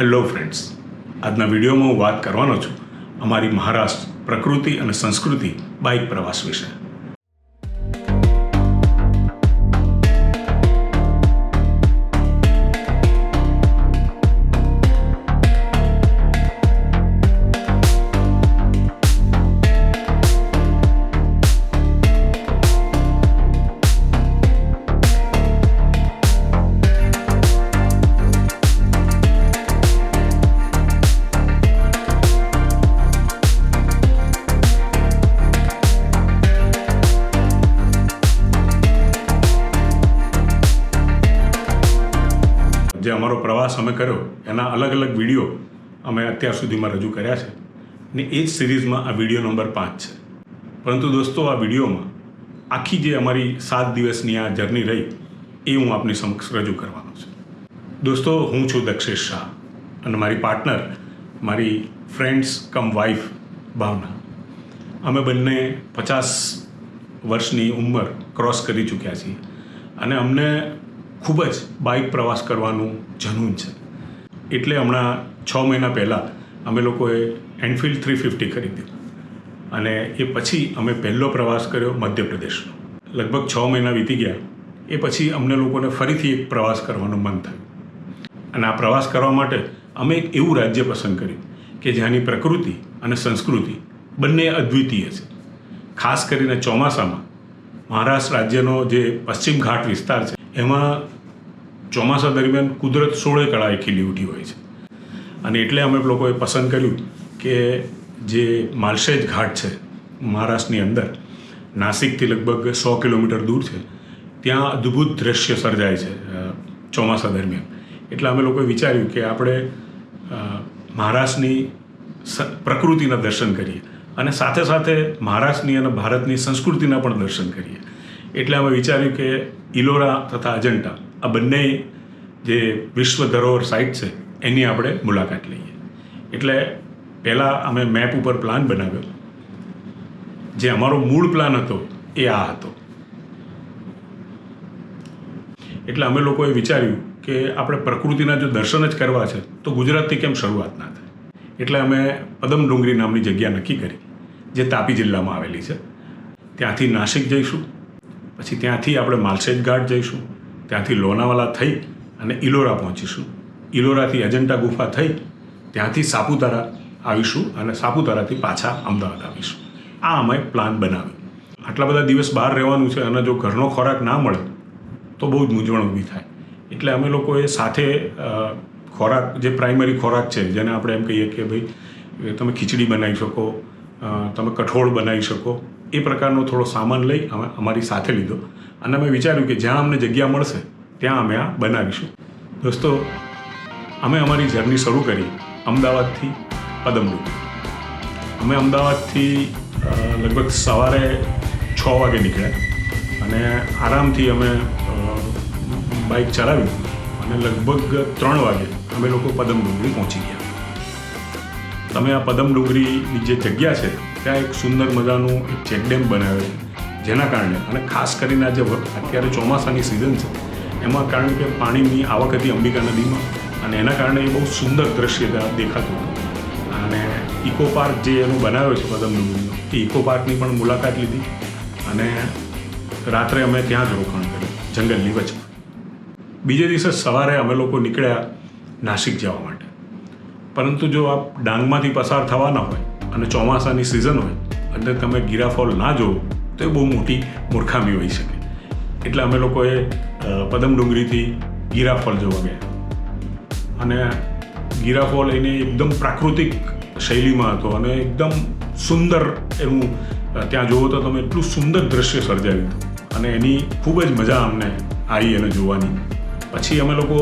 Hello friends આજના વિડીયોમાં હું વાત કરવાનો છું અમારી મહારાષ્ટ્ર પ્રકૃતિ અને સંસ્કૃતિ બાઇક પ્રવાસ વિશે. અમારો પ્રવાસ અમે કર્યો, એના અલગ અલગ વીડિયો અમે અત્યાર સુધીમાં રજૂ કર્યા છે. ને એ જ સિરીઝમાં આ વીડિયો નંબર પાંચ છે. પરંતુ દોસ્તો, આ વિડીયોમાં આખી જે અમારી સાત દિવસની આ જર્ની રહી, એ હું આપની સમક્ષ રજૂ કરવાનો છું. દોસ્તો, હું છું દક્ષેશ શાહ અને મારી પાર્ટનર, મારી ફ્રેન્ડ્સ કમ વાઈફ ભાવના. અમે બંને પચાસ વર્ષની ઉંમર ક્રોસ કરી ચૂક્યા છીએ. અને અમને ખૂબ જ બાઇક પ્રવાસ કરવાનું જનૂન છે. એટલે હમણાં છ મહિના પહેલાં અમે લોકોએ એનફિલ્ડ થ્રી ફિફ્ટી ખરીદી અને એ પછી અમે પહેલો પ્રવાસ કર્યો મધ્યપ્રદેશનો. લગભગ છ મહિના વીતી ગયા. એ પછી અમને લોકોને ફરીથી એક પ્રવાસ કરવાનું મન થયું. અને આ પ્રવાસ કરવા માટે અમે એક એવું રાજ્ય પસંદ કર્યું કે જ્યાંની પ્રકૃતિ અને સંસ્કૃતિ બંને અદ્વિતીય છે. ખાસ કરીને ચોમાસામાં મહારાષ્ટ્ર રાજ્યનો જે પશ્ચિમ ઘાટ વિસ્તાર છે એમાં ચોમાસા દરમિયાન કુદરત સોળે કળા ખીલી ઉઠી હોય છે. અને એટલે અમે લોકોએ પસંદ કર્યું કે જે માલશેજ ઘાટ છે, મહારાષ્ટ્રની અંદર, નાસિકથી લગભગ સો કિલોમીટર દૂર છે, ત્યાં અદ્ભુત દ્રશ્ય સર્જાય છે ચોમાસા દરમિયાન. એટલે અમે લોકોએ વિચાર્યું કે આપણે મહારાષ્ટ્રની પ્રકૃતિના દર્શન કરીએ અને સાથે સાથે મહારાષ્ટ્રની અને ભારતની સંસ્કૃતિના પણ દર્શન કરીએ. એટલે અમે વિચાર્યું કે ઇલોરા તથા અજંટા, આ બંને જે વિશ્વ ધરોહર સાઇટ છે, એની આપણે મુલાકાત લઈએ. એટલે પહેલાં અમે મેપ ઉપર પ્લાન બનાવ્યો. જે અમારો મૂળ પ્લાન હતો, એ આ હતો. એટલે અમે લોકોએ વિચાર્યું કે આપણે પ્રકૃતિના જો દર્શન જ કરવા છે, તો ગુજરાતથી કેમ શરૂઆત ના થાય? એટલે અમે પદમ ડુંગરી નામની જગ્યા નક્કી કરી, જે તાપી જિલ્લામાં આવેલી છે. ત્યાંથી નાસિક જઈશું. પછી ત્યાંથી આપણે માલસેજ ઘાટ જઈશું, ત્યાંથી લોનાવાલા થઈ અને ઇલોરા પહોંચીશું. ઇલોરાથી અજંટા ગુફા થઈ ત્યાંથી સાપુતારા આવીશું અને સાપુતારાથી પાછા અમદાવાદ આવીશું. આ અમે પ્લાન બનાવ્યો. આટલા બધા દિવસ બહાર રહેવાનું છે અને જો ઘરનો ખોરાક ના મળે, તો બહુ જ મૂંઝવણ ઊભી થાય. એટલે અમે લોકોએ સાથે ખોરાક, જે પ્રાઇમરી ખોરાક છે, જેને આપણે એમ કહીએ કે ભાઈ, તમે ખીચડી બનાવી શકો તમે કઠોળ બનાવી શકો એ પ્રકારનો થોડો સામાન લઈ અમે અમારી સાથે લીધો. અને અમે વિચાર્યું કે જ્યાં અમને જગ્યા મળશે, ત્યાં અમે આ બનાવીશું. દોસ્તો, અમે અમારી જર્ની શરૂ કરી અમદાવાદથી પદમડુંગરી અમે અમદાવાદથી લગભગ સવારે છ વાગે નીકળ્યા. અને આરામથી અમે બાઇક ચલાવી અને લગભગ ત્રણ વાગે અમે લોકો પદમ ડુંગરી પહોંચી ગયા. તમે આ પદમ ડુંગરીની જે જગ્યા છે ત્યાં એક સુંદર મજાનું એક ચેકડેમ બનાવ્યો જેના કારણે અને ખાસ કરીને આજે અત્યારે ચોમાસાની સિઝન છે. એમાં કારણ કે પાણીની આવક હતી અંબિકા નદીમાં અને એના કારણે એ બહુ સુંદર દ્રશ્ય દેખાતું હતું. અને ઇકો પાર્ક જે એનો બનાવ્યો છે પદમ ડુંગરીનો એ ઇકો પાર્કની પણ મુલાકાત લીધી અને રાત્રે અમે ત્યાં જ રોકાણ કર્યું, જંગલની વચમાં બીજે દિવસે સવારે અમે લોકો નીકળ્યા નાસિક જવા માટે. પરંતુ જો આપ ડાંગમાંથી પસાર થવાના હોય અને ચોમાસાની સિઝન હોય અને તમે ગીરાફોલ ના જોવો તો એ બહુ મોટી મૂર્ખામી હોઈ શકે. એટલે અમે લોકોએ પદમ ડુંગરીથી ગીરાફોલ જોવા ગયા. અને ગીરાફોલ એને એકદમ પ્રાકૃતિક શૈલીમાં હતો અને એકદમ સુંદર એવું ત્યાં જુઓ તો તમે એટલું સુંદર દ્રશ્ય સર્જાયું હતું. અને એની ખૂબ જ મજા અમને આવી એને જોવાની. પછી અમે લોકો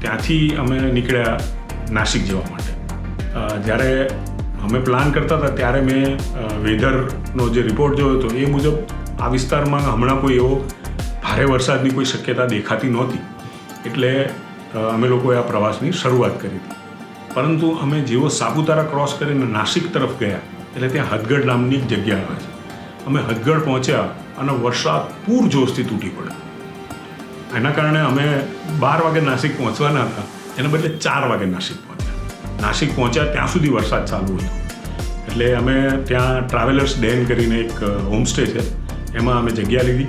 ત્યાંથી અમે નીકળ્યા નાસિક જવા માટે. જ્યારે અમે પ્લાન કરતા હતા ત્યારે મેં વેધરનો જે રિપોર્ટ જોયો હતો, એ મુજબ આ વિસ્તારમાં હમણાં કોઈ એવો ભારે વરસાદની કોઈ શક્યતા દેખાતી નહોતી. એટલે અમે લોકોએ આ પ્રવાસની શરૂઆત કરી હતી. પરંતુ અમે જેવો સાપુતારા ક્રોસ કરીને નાસિક તરફ ગયા, એટલે ત્યાં હદગઢ નામની એક જગ્યા આવે છે. અમે હદગઢ પહોંચ્યા અને વરસાદ પૂરજોશથી તૂટી પડ્યો. એના કારણે અમે બાર વાગે નાસિક પહોંચવાના હતા. એના બદલે ચાર વાગે નાસિક નાસિક પહોંચ્યા ત્યાં સુધી વરસાદ ચાલુ હતો. એટલે અમે ત્યાં ટ્રાવેલર્સ ડેન કરીને એક હોમસ્ટે છે. એમાં અમે જગ્યા લીધી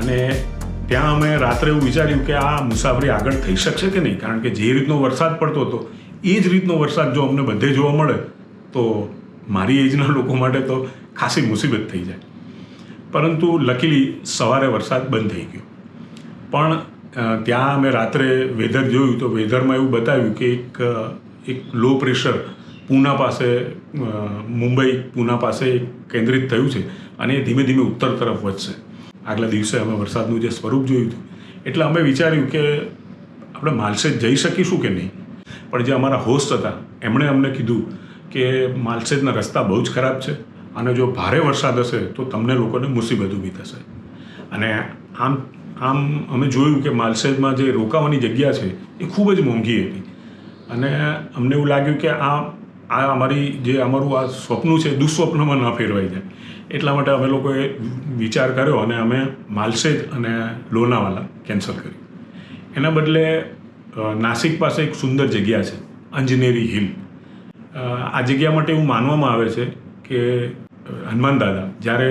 અને ત્યાં અમે રાત્રે એવું વિચાર્યું કે આ મુસાફરી આગળ થઈ શકશે કે નહીં? કારણ કે જે રીતનો વરસાદ પડતો હતો, એ જ રીતનો વરસાદ જો અમને બધે જોવા મળે, તો મારી એજના લોકો માટે તો ખાસી મુસીબત થઈ જાય. પરંતુ લકીલી સવારે વરસાદ બંધ થઈ ગયો. પણ ત્યાં અમે રાત્રે વેધર જોયું તો વેધરમાં એવું બતાવ્યું કે એક એક લો પ્રેશર પૂના પાસે મુંબઈ પૂના પાસે કેન્દ્રિત થયું છે અને એ ધીમે ધીમે ઉત્તર તરફ વધશે. આગલા દિવસે અમે વરસાદનું જે સ્વરૂપ જોયું હતું, એટલે અમે વિચાર્યું કે આપણે માલસેજ જઈ શકીશું કે નહીં? પણ જે અમારા હોસ્ટ હતા, એમણે અમને કીધું કે માલસેજના રસ્તા બહુ જ ખરાબ છે અને જો ભારે વરસાદ હશે તો તમને લોકોને મુસીબત ઊભી થશે. અને આમ આમ અમે જોયું કે માલસેજમાં જે રોકાવાની જગ્યા છે એ ખૂબ જ મોંઘી હતી. અને અમને એવું લાગ્યું કે આ આ અમારી જે અમારું આ સ્વપ્ન છે દુઃસ્વપ્નમાં ન ફેરવાઈ જાય. એટલા માટે અમે લોકોએ વિચાર કર્યો અને અમે માલસેજ અને લોનાવાલા કેન્સલ કર્યું. એના બદલે નાસિક પાસે એક સુંદર જગ્યા છે, અંજનેરી હિલ. આ જગ્યા માટે એવું માનવામાં આવે છે કે હનુમાન દાદા, જ્યારે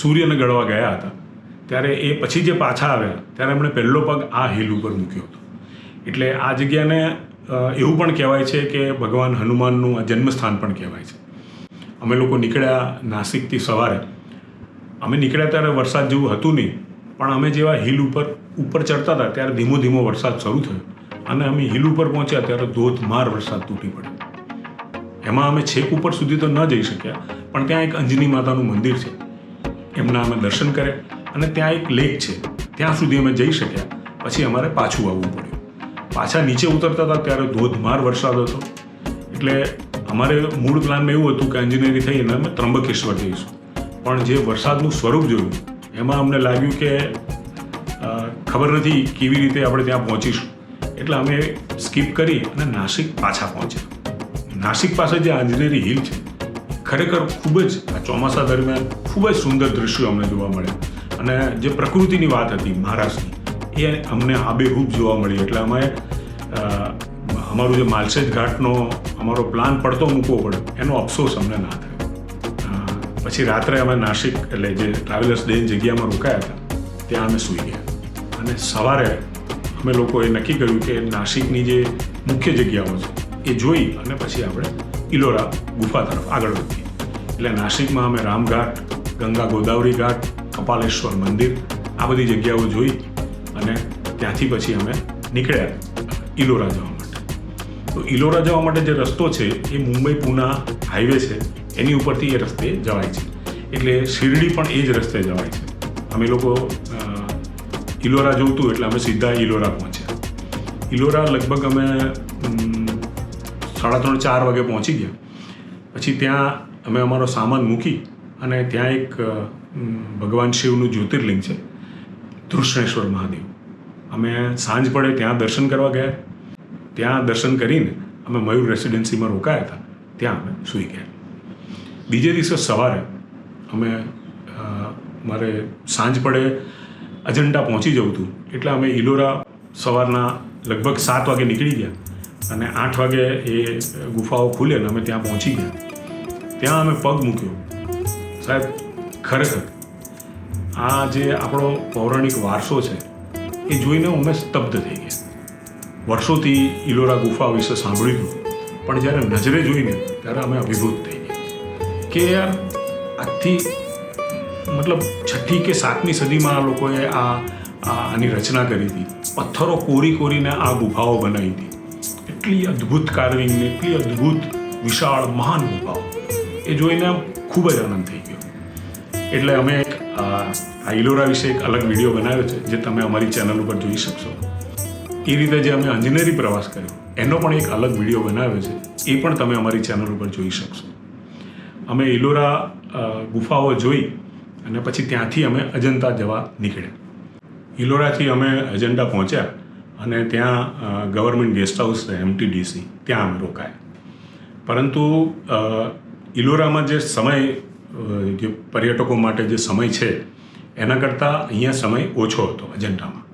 સૂર્યને ગળવા ગયા હતા, ત્યારે એ પછી જે પાછા આવ્યા, ત્યારે એમણે પહેલો પગ આ હિલ ઉપર મૂક્યો હતો. એટલે આ જગ્યાને એવું પણ કહેવાય છે કે ભગવાન હનુમાનનું આ જન્મસ્થાન પણ કહેવાય છે. અમે લોકો નીકળ્યા નાસિકથી સવારે. અમે નીકળ્યા ત્યારે વરસાદ જેવું હતું નહીં, પણ અમે જેવા હિલ ઉપર ઉપર ચડતા હતા ત્યારે ધીમો ધીમો વરસાદ શરૂ થયો. અને અમે હિલ ઉપર પહોંચ્યા ત્યારે ધોધમાર વરસાદ તૂટી પડ્યો. એમાં અમે છેક ઉપર સુધી તો ન જઈ શક્યા, પણ ત્યાં એક અંજની માતાનું મંદિર છે. એમના અમે દર્શન કર્યા અને ત્યાં એક લેક છે. ત્યાં સુધી અમે જઈ શક્યા. પછી અમારે પાછું આવવું પડ્યું. પાછા નીચે ઉતરતા હતા ત્યારે ધોધમાર વરસાદ હતો. એટલે અમારે મૂળ પ્લાનમાં એવું હતું કે એન્જિનિયરિંગ થઈને અમે ત્રંબકેશ્વર જઈશું. પણ જે વરસાદનું સ્વરૂપ જોયું, એમાં અમને લાગ્યું કે ખબર નથી કેવી રીતે આપણે ત્યાં પહોંચીશું. એટલે અમે સ્કીપ કરી અને નાસિક પાછા પહોંચ્યા. નાસિક પાસે જે આંજનેરી હિલ છે, ખરેખર ખૂબ જ આ ચોમાસા દરમિયાન ખૂબ જ સુંદર દ્રશ્યો અમને જોવા મળ્યા. અને જે પ્રકૃતિની વાત હતી, મહારાષ્ટ્રની એ અમને આબેહૂબ જોવા મળી. એટલે અમે અમારું જે માલસેજ ઘાટનો અમારો પ્લાન પડતો મૂકવો પડ્યો એનો અફસોસ અમને ના થયો. પછી રાત્રે અમે નાસિક, એટલે જે ટ્રાવેલર્સ ડેની જગ્યામાં રોકાયા હતા, ત્યાં અમે સૂઈ ગયા. અને સવારે અમે લોકોએ નક્કી કર્યું કે નાસિકની જે મુખ્ય જગ્યાઓ છે, એ જોઈ અને પછી આપણે ઇલોરા ગુફા તરફ આગળ વધીએ. એટલે નાસિકમાં અમે રામઘાટ, ગંગા ગોદાવરી ઘાટ, કપાલેશ્વર મંદિર, આ બધી જગ્યાઓ જોઈ ત્યાંથી પછી અમે નીકળ્યા ઇલોરા જવા માટે. તો ઇલોરા જવા માટે જે રસ્તો છે, એ મુંબઈ પૂના હાઈવે છે. એની ઉપરથી એ રસ્તે જવાય છે. એટલે શિરડી પણ એ જ રસ્તે જવાય છે. અમે લોકો ઇલોરા જોતું એટલે અમે સીધા ઇલોરા પહોંચ્યા. ઇલોરા લગભગ અમે સાડા ત્રણ, ચાર વાગે પહોંચી ગયા. પછી ત્યાં અમે અમારો સામાન મૂકી અને ત્યાં એક ભગવાન શિવનું જ્યોતિર્લિંગ છે. ધૃષ્ણેશ્વર મહાદેવ. અમે સાંજ પડે ત્યાં દર્શન કરવા ગયા. ત્યાં દર્શન કરીને અમે મયુર રેસિડેન્સીમાં રોકાયા હતા. ત્યાં અમે સૂઈ ગયા. બીજે દિવસે સવારે અમે મારે સાંજ પડે અજંટા પહોંચી જવું હતું. એટલે અમે ઇલોરા સવારના લગભગ સાત વાગે નીકળી ગયા અને આઠ વાગે એ ગુફાઓ ખુલે અને અમે ત્યાં પહોંચી ગયા. ત્યાં અમે પગ મૂક્યો. સાહેબ, ખરેખર આ જે આપણો પૌરાણિક વારસો છે એ જોઈને અમે સ્તબ્ધ થઈ ગયા. વર્ષોથી ઇલોરા ગુફા વિશે સાંભળ્યું હતું પણ જ્યારે નજરે જોઈને ત્યારે અમે અભિભૂત થઈ ગયા કે યાર, આજથી મતલબ છઠ્ઠી કે સાતમી સદીમાં આ લોકોએ આ, આની રચના કરી હતી. પથ્થરો કોરી કોરીને આ ગુફાઓ બનાવી હતી. એટલી અદ્ભુત કાર્વિંગ, એટલી અદ્ભુત વિશાળ, મહાન ગુફાઓ. એ જોઈને ખૂબ જ આનંદ થઈ ગયો. એટલે અમે એક આ ઇલોરા વિશે એક અલગ વીડિયો બનાવ્યો છે, જે તમે અમારી ચેનલ ઉપર જોઈ શકશો. એ રીતે જે અમે અંજનેરી પ્રવાસ કર્યો, એનો પણ એક અલગ વીડિયો બનાવ્યો છે, એ પણ તમે અમારી ચેનલ ઉપર જોઈ શકશો. અમે ઇલોરા ગુફાઓ જોઈ અને પછી ત્યાંથી અમે અજંતા જવા નીકળ્યા. ઇલોરાથી અમે અજંતા પહોંચ્યા અને ત્યાં ગવર્મેન્ટ ગેસ્ટ હાઉસ એમટીડીસી ત્યાં અમે રોકાયા. પરંતુ ઇલોરામાં જે સમય જે પર્યટકો માટે જે સમય છે એના કરતાં અહીંયા સમય ઓછો હતો અજંઠામાં.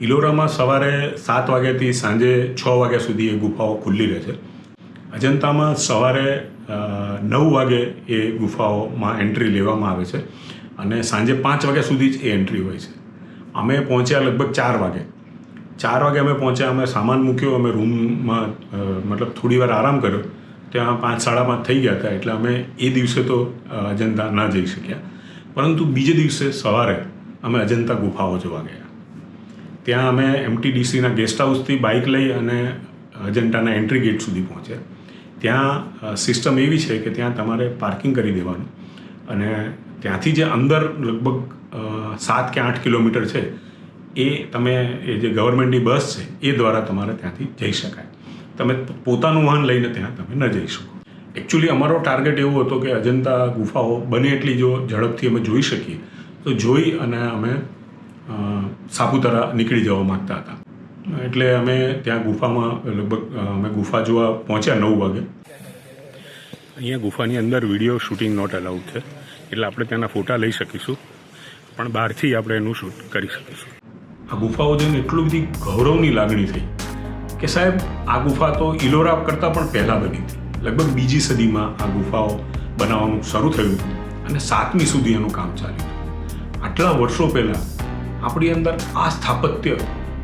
ઇલોરામાં સવારે સાત વાગ્યાથી સાંજે છ વાગ્યા સુધી એ ગુફાઓ ખુલ્લી રહે છે. અજંતામાં સવારે નવ વાગે એ ગુફાઓમાં એન્ટ્રી લેવામાં આવે છે અને સાંજે પાંચ વાગ્યા સુધી જ એ એન્ટ્રી હોય છે. અમે પહોંચ્યા લગભગ ચાર વાગે. ચાર વાગે અમે પહોંચ્યા, અમે સામાન મૂક્યો, અમે રૂમમાં મતલબ થોડી વાર આરામ કર્યો. ત્યાં પાંચ, સાડા પાંચ થઈ ગયા હતા એટલે અમે એ દિવસે તો અજંતા ના જઈ શક્યા. પરંતુ બીજે દિવસે સવારે અમે અજંતા ગુફાઓ જોવા ગયા. ત્યાં અમે એમટીડીસીના ગેસ્ટ હાઉસથી બાઇક લઈ અને અજંટાના એન્ટ્રી ગેટ સુધી પહોંચ્યા. ત્યાં સિસ્ટમ એવી છે કે ત્યાં તમારે પાર્કિંગ કરી દેવાનું અને ત્યાંથી જે અંદર લગભગ સાત કે આઠ કિલોમીટર છે, એ તમે, એ જે ગવર્મેન્ટની બસ છે, એ દ્વારા તમારે ત્યાંથી જઈ શકાય. તમે પોતાનું વાહન લઈને ત્યાં તમે ન જઈ શકો. એકચ્યુઅલી અમારો ટાર્ગેટ એવો હતો કે અજંતા ગુફાઓ બને એટલી જો ઝડપથી અમે જોઈ શકીએ. તો જોઈ અને અમે સાપુતારા નીકળી જવા માગતા હતા. એટલે અમે ત્યાં ગુફામાં, લગભગ અમે ગુફા જોવા પહોંચ્યા નવ વાગે. અહીંયા ગુફાની અંદર વીડિયો શૂટિંગ નોટ અલાઉડ છે. એટલે આપણે ત્યાંના ફોટા લઈ શકીશું. પણ બહારથી આપણે એનું શૂટ કરી શકીશું. આ ગુફાઓ જોઈને એટલું બધી ગૌરવની લાગણી થઈ કે સાહેબ, આ ગુફા તો ઇલોરા કરતાં પણ પહેલાં બની. હતી લગભગ બીજી સદીમાં આ ગુફાઓ બનાવવાનું શરૂ થયું અને સાતમી સુધી એનું કામ ચાલ્યું. આટલા વર્ષો પહેલાં આપણી અંદર આ સ્થાપત્ય,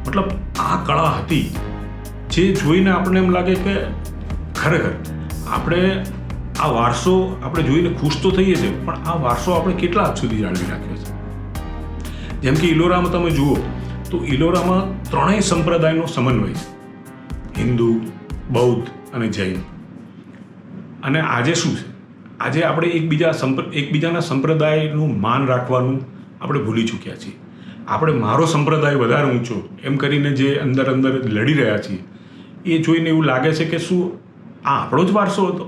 મતલબ આ કળા હતી, જે જોઈને આપણને એમ લાગે કે ખરેખર આપણે આ વારસો આપણે જોઈને ખુશ તો થઈએ છીએ, પણ આ વારસો આપણે કેટલા હદ સુધી જાળવી રાખ્યો છે? જેમ કે ઇલોરામાં તમે જુઓ, તો ઇલોરામાં ત્રણેય સંપ્રદાયનો સમન્વય છે. હિન્દુ, બૌદ્ધ અને જૈન. અને આજે શું છે? આજે આપણે એકબીજા સંપ્ર એકબીજાના સંપ્રદાયનું માન રાખવાનું આપણે ભૂલી ચૂક્યા છીએ. આપણે મારો સંપ્રદાય વધારે ઊંચો, એમ કરીને જે અંદર અંદર લડી રહ્યા છીએ, એ જોઈને એવું લાગે છે કે શું આ આપણો જ વારસો હતો?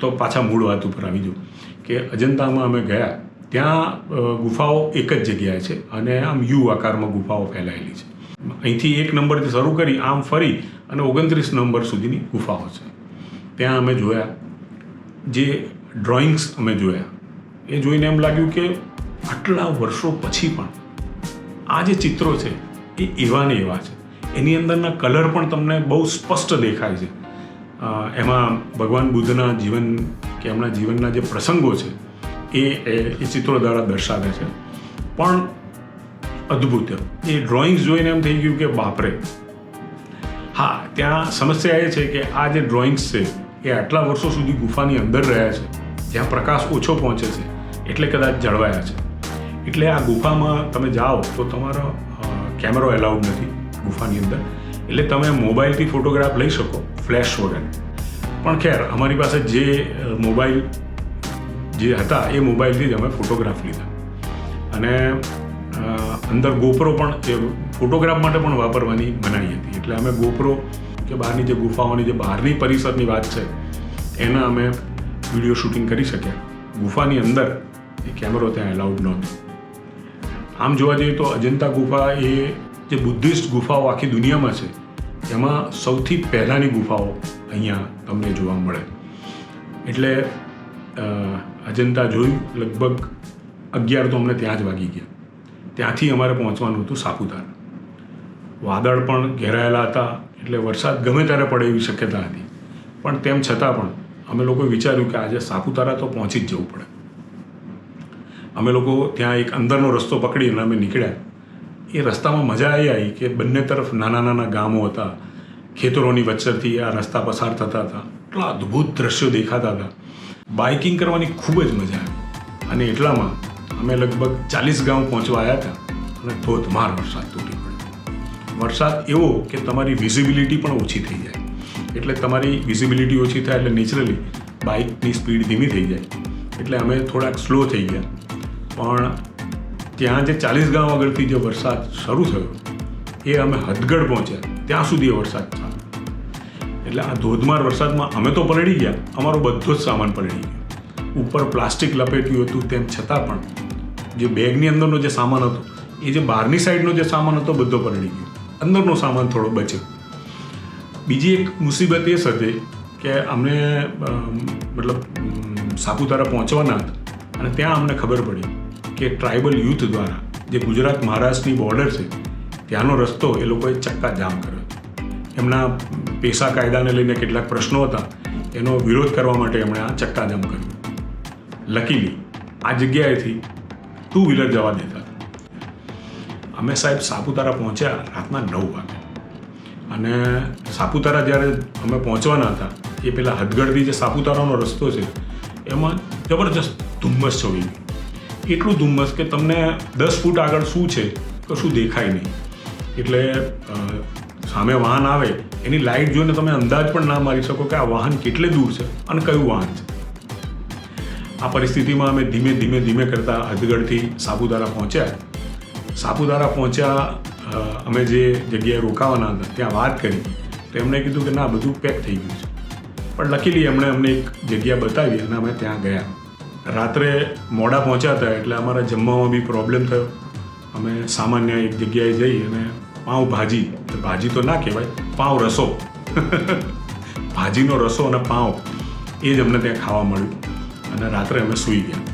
તો પાછા મૂળ વાત ઉપર આવી જાઉં કે અજંતામાં અમે ગયા, ત્યાં ગુફાઓ એક જ જગ્યાએ છે અને આમ યુ આકારમાં ગુફાઓ ફેલાયેલી છે. અહીંથી એક નંબરથી શરૂ કરી આમ ફરી અને ઓગણત્રીસ નંબર સુધીની ગુફાઓ છે. ત્યાં અમે જોયા. જે ડ્રોઈંગ્સ અમે જોયા. એ જોઈને એમ લાગ્યું કે આટલા વર્ષો પછી પણ આ જે ચિત્રો છે, એ એવા ને એવા છે. એની અંદરના કલર પણ તમને બહુ સ્પષ્ટ દેખાય છે. એમાં ભગવાન બુદ્ધના જીવન કે એમના જીવનના જે પ્રસંગો છે, એ, એ- ચિત્રો દ્વારા દર્શાવે છે. પણ અદ્ભુત. એ ડ્રોઈંગ્સ જોઈને એમ થઈ ગયું કે બાપરે. હા, ત્યાં સમસ્યા એ છે કે આ જે ડ્રોઈંગ્સ છે એ આટલા વર્ષો સુધી ગુફાની અંદર રહ્યા છે, જ્યાં પ્રકાશ ઓછો પહોંચે છે, એટલે કદાચ જળવાયા છે. એટલે આ ગુફામાં તમે જાઓ તો તમારો કેમેરો એલાઉડ નથી ગુફાની અંદર. એટલે તમે મોબાઈલથી ફોટોગ્રાફ લઈ શકો ફ્લેશ વગર. પણ ખેર, અમારી પાસે જે મોબાઈલ જે હતા, એ મોબાઈલથી જ અમે ફોટોગ્રાફ લીધા. અને અંદર ગોપરો પણ ફોટોગ્રાફ માટે પણ વાપરવાની મનાઈ હતી. એટલે અમે ગોપરો કે બહારની જે ગુફાઓની જે બહારની પરિસરની વાત છે, એના અમે વીડિયો શૂટિંગ કરી શક્યા ગુફાની અંદર એ કેમેરો ત્યાં એલાઉડ નહોતો. આમ જોવા જઈએ તો અજંતા ગુફા એ જે બુદ્ધિસ્ટ ગુફાઓ આખી દુનિયામાં છે, એમાં સૌથી પહેલાંની ગુફાઓ અહીંયા તમને જોવા મળે. એટલે અજંતા જોયું લગભગ અગિયાર તો અમને ત્યાં જ વાગી ગયા. ત્યાંથી અમારે પહોંચવાનું હતું સાપુતારા. વાદળ પણ ઘેરાયેલા હતા. એટલે વરસાદ ગમે ત્યારે પડે એવી શક્યતા હતી. પણ તેમ છતાં પણ અમે લોકોએ વિચાર્યું કે આજે સાપુતારા તો પહોંચી જ જવું પડે. અમે લોકો ત્યાં એક અંદરનો રસ્તો પકડીને અમે નીકળ્યા. એ રસ્તામાં મજા એ આવી કે બંને તરફ નાના નાના ગામો હતા. ખેતરોની વચ્ચેથી આ રસ્તા પસાર થતા હતા. એટલા અદ્ભુત દ્રશ્યો દેખાતા હતા. બાઇકિંગ કરવાની ખૂબ જ મજા આવી. અને એટલામાં અમે લગભગ ચાલીસ ગામ પહોંચવા આવ્યા હતા અને ધોધમાર વરસાદ તૂટી વરસાદ એવો કે તમારી વિઝિબિલિટી પણ ઓછી થઈ જાય. એટલે તમારી વિઝિબિલિટી ઓછી થાય એટલે નેચરલી બાઇકની સ્પીડ ધીમી થઈ જાય. એટલે અમે થોડાક સ્લો થઈ ગયા. પણ ત્યાં જે ચાલીસ ગામ આગળથી જે વરસાદ શરૂ થયો, એ અમે હદગઢ પહોંચ્યા. ત્યાં સુધી એ વરસાદ ચાલુ. એટલે આ ધોધમાર વરસાદમાં અમે તો પલળી ગયા. અમારો બધો જ સામાન પલળી ગયો. ઉપર પ્લાસ્ટિક લપેટ્યું હતું, તેમ છતાં પણ જે બેગની અંદરનો જે સામાન હતો, એ જે બહારની સાઈડનો જે સામાન હતો, બધો પલળી ગયો. અંદરનો સામાન થોડો બચ્યો. બીજી એક મુસીબત એ સર્જાઈ કે અમને મતલબ સાપુતારા પહોંચવાના હતા અને ત્યાં અમને ખબર પડી કે ટ્રાઇબલ યુથ દ્વારા જે ગુજરાત મહારાષ્ટ્રની બોર્ડર છે, ત્યાંનો રસ્તો એ લોકોએ ચક્કા જામ કર્યો એમના પેશા કાયદાને લઈને કેટલાક પ્રશ્નો હતા. એનો વિરોધ કરવા માટે એમણે આ ચક્કાજામ કર્યો. લકીલી, આ જગ્યાએથી ટુ વ્હીલર જવા દેતા. અમે સાહેબ સાપુતારા પહોંચ્યા, રાતના નવ વાગે. અને સાપુતારા જ્યારે અમે પહોંચવાના હતા, એ પહેલાં હદગઢથી જે સાપુતારાનો રસ્તો છે, એમાં જબરજસ્ત ધુમ્મસ છોડી એટલું ધુમ્મસ કે તમને દસ ફૂટ આગળ શું છે, કશું દેખાય નહીં. એટલે સામે વાહન આવે, એની લાઇટ જોઈને તમે અંદાજ પણ ના મારી શકો કે આ વાહન કેટલે દૂર છે અને કયું વાહન છે. આ પરિસ્થિતિમાં અમે ધીમે ધીમે ધીમે કરતા હદગઢથી સાપુતારા પહોંચ્યા. સાપુતારા પહોંચ્યા અમે જે જગ્યાએ રોકાવાના હતા, ત્યાં વાત કરી. તો એમણે કીધું કે ના, બધું પેક થઈ ગયું છે. પણ લકીલી એમણે અમને એક જગ્યા બતાવી અને અમે ત્યાં ગયા. રાત્રે મોડા પહોંચ્યા હતા, એટલે અમારા જમવામાં બી પ્રોબ્લેમ થયો. અમે સામાન્ય એક જગ્યાએ જઈ અને પાઉં ભાજી ભાજી તો ના કહેવાય, પાઉં રસો. ભાજીનો રસો અને પાઉં, એ જ અમને ત્યાં ખાવા મળ્યું. અને રાત્રે અમે સૂઈ ગયા.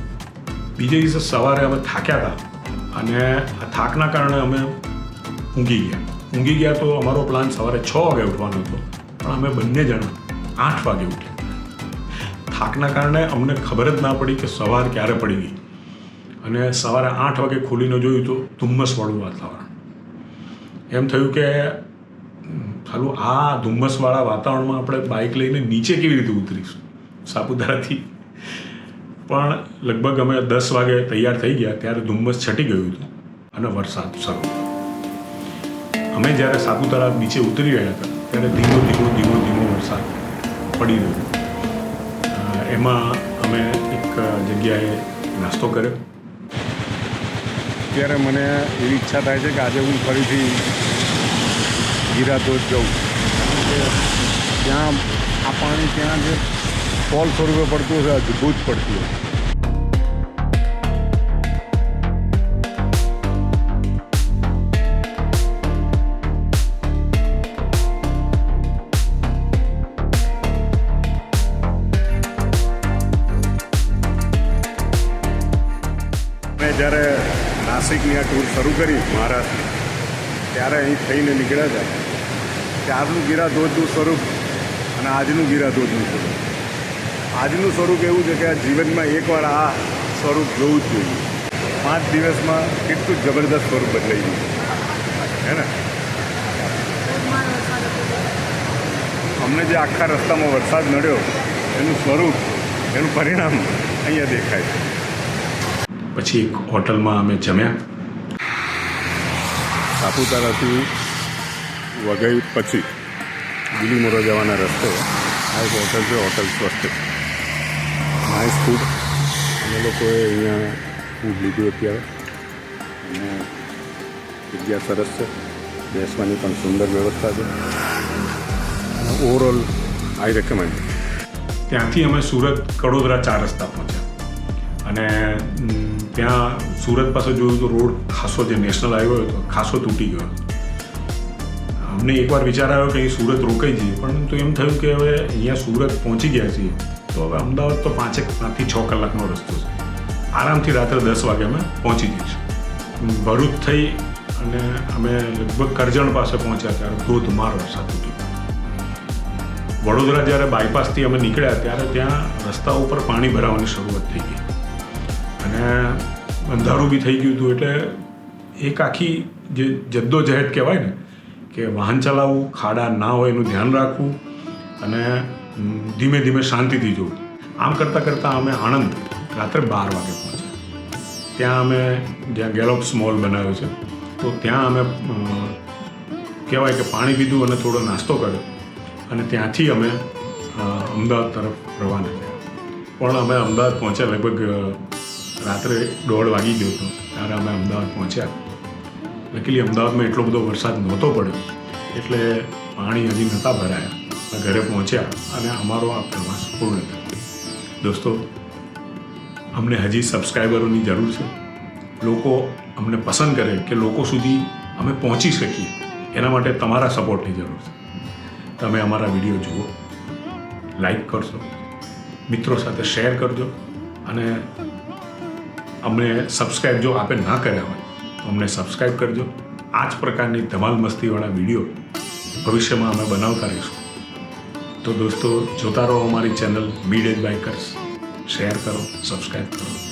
બીજે દિવસે સવારે અમે થાક્યા હતા. અને આ થાકના કારણે અમે ઊંઘી ગયા. ઊંઘી ગયા તો અમારો પ્લાન સવારે છ વાગે ઉઠવાનો હતો. પણ અમે બંને જણા આઠ વાગે ઉઠ્યા. થાકના કારણે અમને ખબર જ ના પડી કે સવાર ક્યારે પડી ગઈ. અને સવારે આઠ વાગે ખોલીને જોયું તો ધુમ્મસવાળું વાતાવરણ. એમ થયું કે ખાલું આ ધુમ્મસવાળા વાતાવરણમાં આપણે બાઇક લઈને નીચે કેવી રીતે ઉતરીશું? સાપુતારાથી પણ લગભગ અમે દસ વાગે તૈયાર થઈ ગયા ત્યારે ધુમ્મસ છટી ગયું હતું અને વરસાદ શરૂ. અમે જ્યારે સાપુતારા નીચે ઉતરી રહ્યા હતા, ત્યારે ધીમો ધીમો ધીમો ધીમો વરસાદ પડી રહ્યો એમાં અમે એક જગ્યાએ નાસ્તો કર્યો. ત્યારે મને એવી ઈચ્છા થાય છે કે આજે હું ફરીથી ગીરાધોધ જઉં. કે ત્યાં આ પાણી, ત્યાં જે ફોલ સ્વરૂપે પડતું હશે અદભુત પડતું હશે. જ્યારે નાસિકની આ ટૂર શરૂ કરી મહારાષ્ટ્રની ત્યારે અહીં થઈને નીકળ્યા હતા. ત્યારનું ગીરાધોધનું સ્વરૂપ અને આજનું ગીરાધોધનું સ્વરૂપ. આજનું સ્વરૂપ એવું છે કે આ જીવનમાં એકવાર આ સ્વરૂપ જોવું જ જોઈએ. પાંચ દિવસમાં કેટલું જબરદસ્ત સ્વરૂપ બદલાઈ ગયું હે ને? અમને જે આખા રસ્તામાં વરસાદ નડ્યો એનું સ્વરૂપ એનું પરિણામ અહીંયા દેખાય પછી એક હોટલમાં અમે જમ્યા. સાપુતારાથી વઘઈ પછી ગીલીમોરા જવાના રસ્તે આ એક હોટલ છે હોટલ સ્વસ્થ. નાઇસ ફૂડ અમે લોકોએ અહીંયા ફૂડ લીધું અત્યારે. અને જગ્યા સરસ છે. બેસવાની પણ સુંદર વ્યવસ્થા છે. ઓવરઓલ આઈ રેકમેન્ડ ત્યાંથી અમે સુરત કડોદરા ચાર રસ્તા પહોંચ્યા. અને ત્યાં સુરત પાસે જોયું તો રોડ ખાસો જે નેશનલ હાઈવે હતો ખાસો તૂટી ગયો. અમને એકવાર વિચાર આવ્યો કે અહીં સુરત રોકાઈ જઈએ, પરંતુ એમ થયું કે હવે અહીંયા સુરત પહોંચી ગયા છીએ. તો હવે અમદાવાદ તો પાંચેક પાંચથી છ કલાકનો રસ્તો છે. આરામથી રાત્રે દસ વાગે અમે પહોંચી જઈશું ભરૂચ થઈ અને અમે લગભગ કરજણ પાસે પહોંચ્યા ત્યારે ધોધમાર વરસાદ હતો વડોદરા જ્યારે બાયપાસથી અમે નીકળ્યા ત્યારે ત્યાં રસ્તા ઉપર પાણી ભરાવાની શરૂઆત થઈ ગઈ. અને અંધારું બી થઈ ગયું હતું એટલે એક આખી જે જદ્દોજહેદ કહેવાય ને કે વાહન ચલાવવું, ખાડા ના હોય એનું ધ્યાન રાખવું અને ધીમે ધીમે શાંતિથી જોઉં આમ કરતાં કરતાં અમે આણંદ રાત્રે બાર વાગે પહોંચ્યા. ત્યાં અમે જ્યાં ગેલોપ્સ મોલ બનાવ્યો છે, તો ત્યાં અમે કહેવાય કે પાણી પીધું અને થોડો નાસ્તો કર્યો. અને ત્યાંથી અમે અમદાવાદ તરફ રવાના થયા. પણ અમે અમદાવાદ પહોંચ્યા લગભગ રાત્રે દોઢ વાગી ગયો હતો, ત્યારે અમે અમદાવાદ પહોંચ્યા. લકીલી અમદાવાદમાં એટલો બધો વરસાદ નહોતો પડ્યો, એટલે પાણી હજી નહોતા ભરાયા. ઘરે પહોંચ્યા અને અમારો આ પ્રવાસ પૂર્ણ થયો. દોસ્તો, અમને હજી સબસ્ક્રાઈબરોની જરૂર છે. લોકો અમને પસંદ કરે કે લોકો સુધી અમે પહોંચી શકીએ. એના માટે તમારા સપોર્ટની જરૂર છે. તમે અમારા વીડિયો જુઓ લાઈક કરશો, મિત્રો સાથે શેર કરજો અને અમને સબસ્ક્રાઈબ જો આપે ના કર્યા હોય, તો અમને સબસ્ક્રાઈબ કરજો. આ જ પ્રકારની ધમાલ મસ્તીવાળા વીડિયો ભવિષ્યમાં અમે બનાવતા રહીશું. તો દોસ્તો જોતા રહો અમારી ચેનલ બી ડેજ બાઇકર્સ શેર કરો સબસ્ક્રાઈબ કરો.